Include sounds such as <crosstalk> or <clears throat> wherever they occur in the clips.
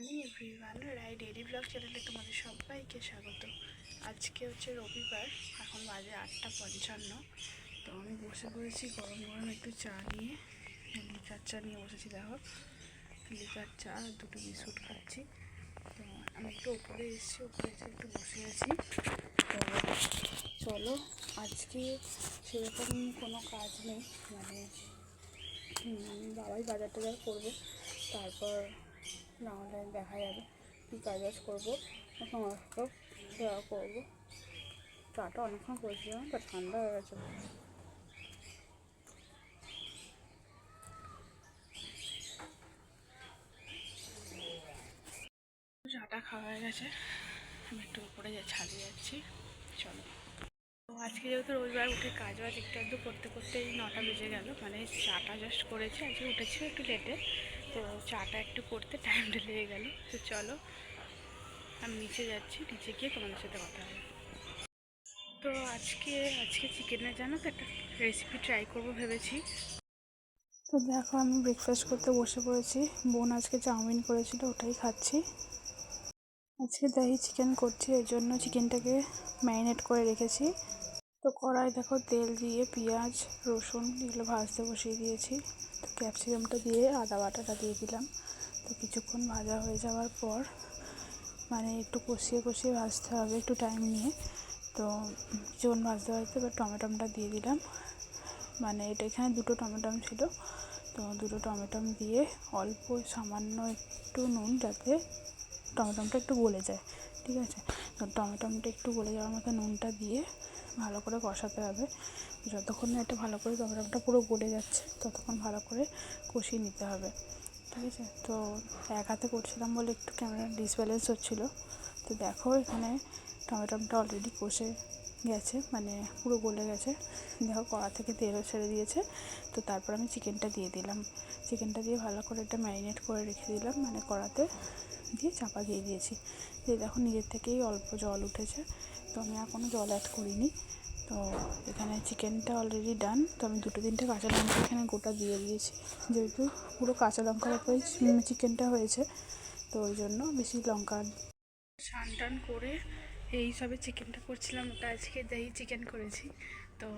আমি এভরিওয়ান রাই daily blog চ্যানেলে তোমাদের সবাইকে স্বাগত। আজকে হচ্ছে রবিবার, এখন বাজে আটটা পঞ্চান্ন। তো আমি বসে পড়েছি গরম গরম একটু চা নিয়ে। লিকার চা নিয়ে বসেছি, দেখো। লিকার চা আর দুটো বিস্কুট খাচ্ছি। তো আমি একটু উপরে এসেছি উপরে এসে একটু বসে আছি। তো চলো, আজকে সেরকম কোনো কাজ নেই। মানে বাবাই বাজার টাজার করবে, তারপর না হলে দেখা যাবে কী কাজ বাজ করব সমস্ত দেওয়া করব। চাটা অনেকক্ষণ করেছিলাম, তো ঠান্ডা হয়ে গেছে। চাটা খাওয়া হয়ে গেছে, আমি একটু উপরে যা ছাদে যাচ্ছি, চলো। আজকে যেহেতু রবিবার উঠে কাজ বাজ একটু একটু করতে করতে এই নটা বেজে গেল মানে চাটা জাস্ট করেছি, আজকে উঠেছি একটু লেটে তো চাটা একটু করতে টাইমটা লেগে গেল। তো চলো, আমি নিচে যাচ্ছি, নিচে গিয়ে তোমাদের সাথে কথা হবে। তো আজকে আজকে চিকেনের জানো তো একটা রেসিপি ট্রাই করব ভেবেছি। তো দেখো আমি ব্রেকফাস্ট করতে বসে পড়েছি, বোন আজকে চাউমিন করেছিল, ওটাই খাচ্ছি। আজকে দহি চিকেন করছি, এর জন্য চিকেনটাকে ম্যারিনেট করে রেখেছি। তো কড়াই দেখো, তেল দিয়ে পেঁয়াজ, রসুন এগুলো ভাজতে বসিয়ে দিয়েছি। তো ক্যাপসিকামটা দিয়ে আদা বাটাটা দিয়ে দিলাম। তো কিছুক্ষণ ভাজা হয়ে যাওয়ার পর মানে একটু কষিয়ে কষিয়ে ভাজতে হবে একটু টাইম নিয়ে। তো কিছুক্ষণ ভাজতে ভাজতে এবার টমেটোমটা দিয়ে দিলাম। মানে এটা এখানে দুটো টমেটম ছিল। তো দুটো টমেটম দিয়ে অল্প সামান্য একটু নুন যাতে টমেটোমটা একটু গলে যায়। ঠিক আছে? তো টমেটোমটা একটু গলে যাওয়ার মতো নুনটা দিয়ে ভালো করে কষাতে হবে। যতক্ষণ না এটা ভালো করে টমেটোমটা পুরো গলে যাচ্ছে, ততক্ষণ ভালো করে কষিয়ে নিতে হবে। ঠিক আছে? তো এক হাতে করছিলাম বলে একটু ক্যামেরা ডিসব্যালেন্স হচ্ছিল। তো দেখো এখানে টমেটোটা অলরেডি কষে গেছে মানে পুরো গলে গেছে। দেখো কড়া থেকে তেলও ছেড়ে দিয়েছে। তো তারপর আমি চিকেনটা দিয়ে দিলাম। চিকেনটা দিয়ে ভালো করে এটা ম্যারিনেট করে রেখে দিলাম মানে কড়াতে দিয়ে চাপা দিয়ে দিয়েছি। দিয়ে দেখো নিজের থেকেই অল্প জল উঠেছে। তো আমি আর কোনো জল অ্যাড করিনি। তো এখানে চিকেনটা অলরেডি ডান তো আমি দুটো তিনটে কাঁচা লঙ্কা এখানে গোটা দিয়ে দিয়েছি। যেহেতু পুরো কাঁচা লঙ্কার উপরেই চিকেনটা হয়েছে, তো ওই জন্য বেশি লঙ্কা স্নান টান করে এই সবে চিকেনটা করছিলাম, ওটা আজকে দহি চিকেন করেছি। তো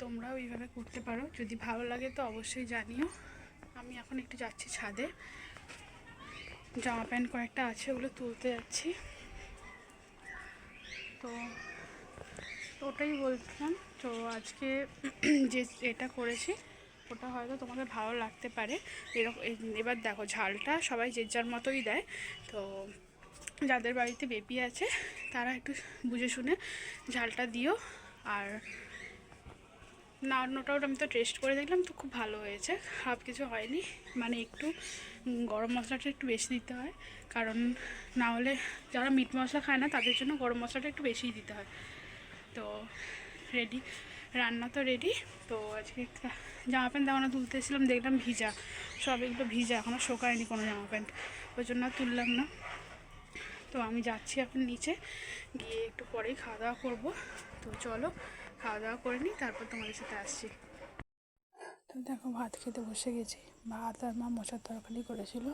তোমরাও এইভাবে করতে পারো, যদি ভালো লাগে তো অবশ্যই জানিও। আমি এখন একটু যাচ্ছি ছাদে। জামা প্যান্ট কয়েকটা আছে, ওগুলো তুলতে যাচ্ছি। তো ওটাই বলছিলাম। তো আজকে <clears throat> যে এটা করেছি, ওটা হয়তো তোমাকে ভালো লাগতে পারে। এরকম এবার দেখো, ঝালটা সবাই যে যার মতোই দেয়। তো যাদের বাড়িতে বেবি আছে, তারা একটু বুঝে শুনে ঝালটা দিও। আর না অন্যটাও আমি তো টেস্ট করে দেখলাম, তো খুব ভালো হয়েছে। খারাপ কিছু হয়নি। মানে একটু গরম মশলাটা একটু বেশি দিতে হয়। কারণ না হলে যারা মিট মশলা খায় না, তাদের জন্য গরম মশলাটা একটু বেশিই দিতে হয়। তো রেডি রান্না তো রেডি তো আজকে জামা প্যান্ট দেওয়ানো তুলতে এসেছিলাম, দেখলাম ভিজা, সব এগুলো ভিজা এখনও শোকায়নি কোনো জামা প্যান্ট, ওই জন্য তুললাম না। তো আমি যাচ্ছি এখন নিচে, গিয়ে একটু পরেই খাওয়া দাওয়া করব। তো চলো, খাওয়া দাওয়া করে নিই, তারপর তোমাদের সাথে আসছি। তো দেখো, ভাত খেতে বসে গেছি, ভাত আর মা মশার তরকারি করেছিল,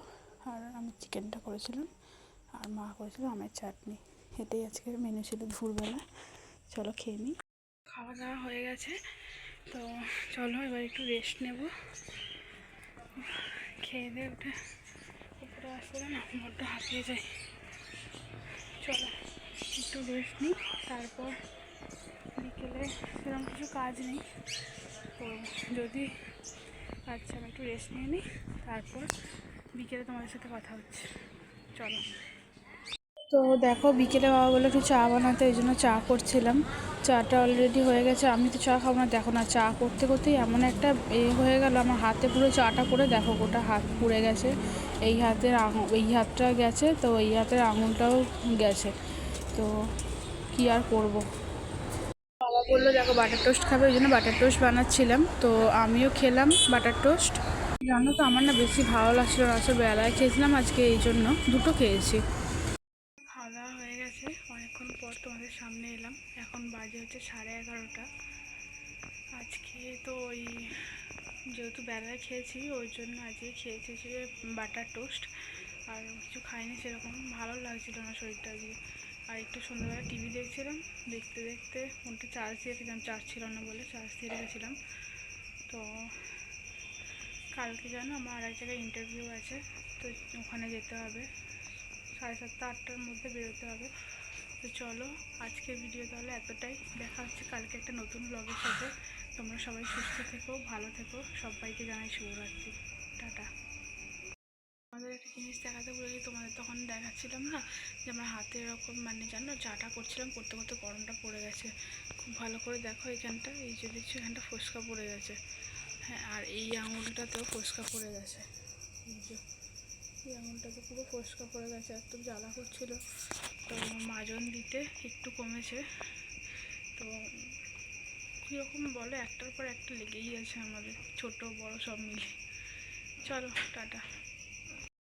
আর আমি চিকেনটা করেছিলাম, আর মা করেছিল আমের চাটনি, এটাই আজকে মেনু ছিল দুপুরবেলা চলো খেয়ে নিই খাওয়া দাওয়া হয়ে গেছে, তো চলো এবার একটু রেস্ট নেব। খেয়ে দিয়ে উঠে উপরে আসলে না বড্ড হাঁপিয়ে যাই। চলো একটু রেস্ট নিই, তারপর বিকেলে সেরকম কিছু কাজ নেই। তো যদি আচ্ছা আমি একটু রেস্ট নিয়ে নিই, তারপর বিকেলে তোমাদের সাথে কথা হচ্ছে। চলো। তো দেখো, বিকেলে বাবা বলে একটু চা বানাতে এই জন্য চা করছিলাম। চাটা অলরেডি হয়ে গেছে, আমি তো চা খাব না। দেখো না, চা করতে করতেই এমন একটা এ হয়ে গেল, আমার হাতে পুরো চাটা করে দেখো গোটা হাত পুড়ে গেছে। এই হাতের আঙুল এই হাতটা গেছে, তো এই হাতের আঙুলটাও গেছে। তো কি আর করব? বাবা বলল, দেখো বাটার টোস্ট খাবে, ওই জন্য বাটার টোস্ট বানাচ্ছিলাম। তো আমিও খেলাম বাটার টোস্ট জানো তো, আমার না বেশি ভালো লাগছিল না আসলে বেলায় খেয়েছিলাম আজকে এই জন্য। দুটো খেয়েছি খাওয়া দাওয়া হয়ে গেছে অনেকক্ষণ পর তোমাদের সামনে এলাম এখন বাজে হচ্ছে সাড়ে এগারোটা আজকে তো ওই যেহেতু বেলায় খেয়েছি, ওই জন্য আজকে খেয়েছি যে বাটার টোস্ট। আর কিছু খাইনি সেরকম, ভালো লাগছিল না শরীরটা আজকে। আর একটু সন্ধ্যাবেলা টিভি দেখছিলাম, দেখতে দেখতে ফোনটা চার্জ দিয়ে রেখেছিলাম চার্জ ছিল না বলে চার্জ দিয়ে রেখেছিলাম। তো কালকে যেন আমার আর এক জায়গায় ইন্টারভিউ আছে, তো ওখানে যেতে হবে। সাড়ে সাতটা, আটটার মধ্যে বেরোতে হবে। তো চলো আজকের ভিডিও তাহলে এতটাই। দেখা হচ্ছে কালকে একটা নতুন ব্লগের সাথে। তোমরা সবাই সুস্থ থেকো, ভালো থেকো। সবাইকে জানাই শুভরাত্রি। টাটা। আমাদের একটা জিনিস দেখাতে বলেছি তোমাদের তখন দেখাচ্ছিলাম না যে আমার হাতে এরকম মানে জানো, চাটা করছিলাম, করতে করতে গরমটা পড়ে গেছে। খুব ভালো করে দেখো এখানটা, এই যে দেখছ এখানটা ফোসকা পড়ে গেছে। হ্যাঁ আর এই আঙুলটাতেও ফোসকা পড়ে গেছে। এই যে, এই আঙুলটাতে পুরো ফোসকা পড়ে গেছে একটু জ্বালা করছিল। তো মাজন দিতে একটু কমেছে। তো কীরকম বলো? একটার পর একটা লেগেই আছে আমাদের ছোট বড় সব মিলে। চলো টাটা।